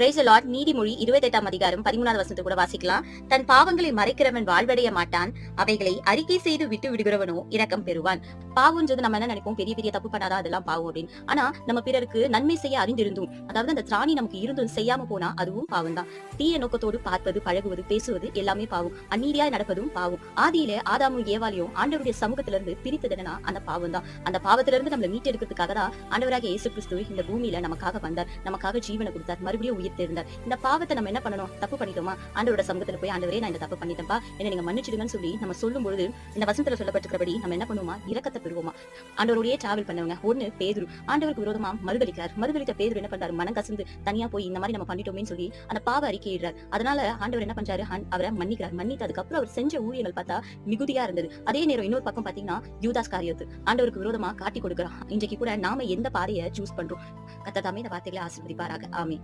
Brace Lord நீதிமொழி இருபத்தி எட்டாம் அதிகாரம் பதிமூணாவது வசனத்தை கூட வாசிக்கலாம். தன் பாவங்களை மறைக்கிறவன் வாழ்வடைய மாட்டான். அவைகளை அறிக்கை செய்து விட்டு விடுகிறவனோ இரக்கம் பெறுவான். பாவம்ன்றது நம்ம என்ன நினைப்போம்? பெரிய பெரிய தப்பு பண்ணாதான் அதெல்லாம் பாவம் அப்படின்னு. ஆனா நம்ம பிறருக்கு நன்மை செய்ய அறிந்திருந்தும் அதாவது அந்த திராணி நமக்கு இருந்தும் செய்யாம போனா அதுவும் பாவம் தான் தீய நோக்கத்தோடு பார்ப்பது பழகுவது பேசுவது எல்லாமே பாவம். அநீதியாய் நடப்பதும் பாவம். ஆதியிலே ஆதாமும் ஏவாலியும் ஆண்டவருடைய சமூகத்தில இருந்து பிரித்தது அந்த பாவம் தான் அந்த பாவத்துல இருந்து நம்மளை மீட்டெடுக்கிறதுக்காக தான் ஆண்டவராக இயேசு கிறிஸ்து இந்த பூமியில நமக்காக வந்தார். நமக்காக ஜீவனை கொடுத்தார். மறுபடியும் உயிர் தெரிந்தார் இந்த பாவத்தை நம்ம என்ன பண்ணணும்? தப்பு பண்ணிட்டோமா? ஆண்டவரோட சமூகத்துல போய் ஆண்டவரே நான் இந்த தப்பு பண்ணிட்டேன்ப்பா. என்ன நீங்க மன்னிச்சிடுங்கன்னு சொல்லி நம்ம சொல்லும் பொழுது இந்த வசனத்துல சொல்லப்பட்டிருக்கிறபடி நம்ம என்ன பண்ணுவோமா? இரக்கத்தை பெறுவோமா? ஆண்டவருடைய டிராவல் பண்ணவங்க. ஒண்ணு பேதுரு. ஆண்டவருக்கு விரோதமா மறுதளிக்கிறார் மறுதளித்த பேதுரு என்ன பண்றாரு? மனம் கசந்து தனியா போய் இந்த மாதிரி நம்ம பண்ணிட்டோமேன்னு சொல்லி அந்த பாவ அறிக்கையிடுறார் அதனால ஆண்டவர் என்ன பண்றாரு? அவரை மன்னிக்கிறார். மன்னித்து அதுக்கப்புறம் அவர் செஞ்ச ஊழியர்கள் பார்த்தா மிகுதியா இருந்தது. அதே நேரம் இன்னொரு பக்கம் பாத்தீங்கன்னா யூதாஸ் காரியத்து. ஆண்டவருக்கு விரோதமா காட்டி கொடுக்கிறான். இன்றைக்கு கூட நாம எந்த பாதையை சூஸ் பண்றோம்? கத்ததாமே இந்த வார்த்தைகளை ஆசிர்வதிப்பாராக. ஆமே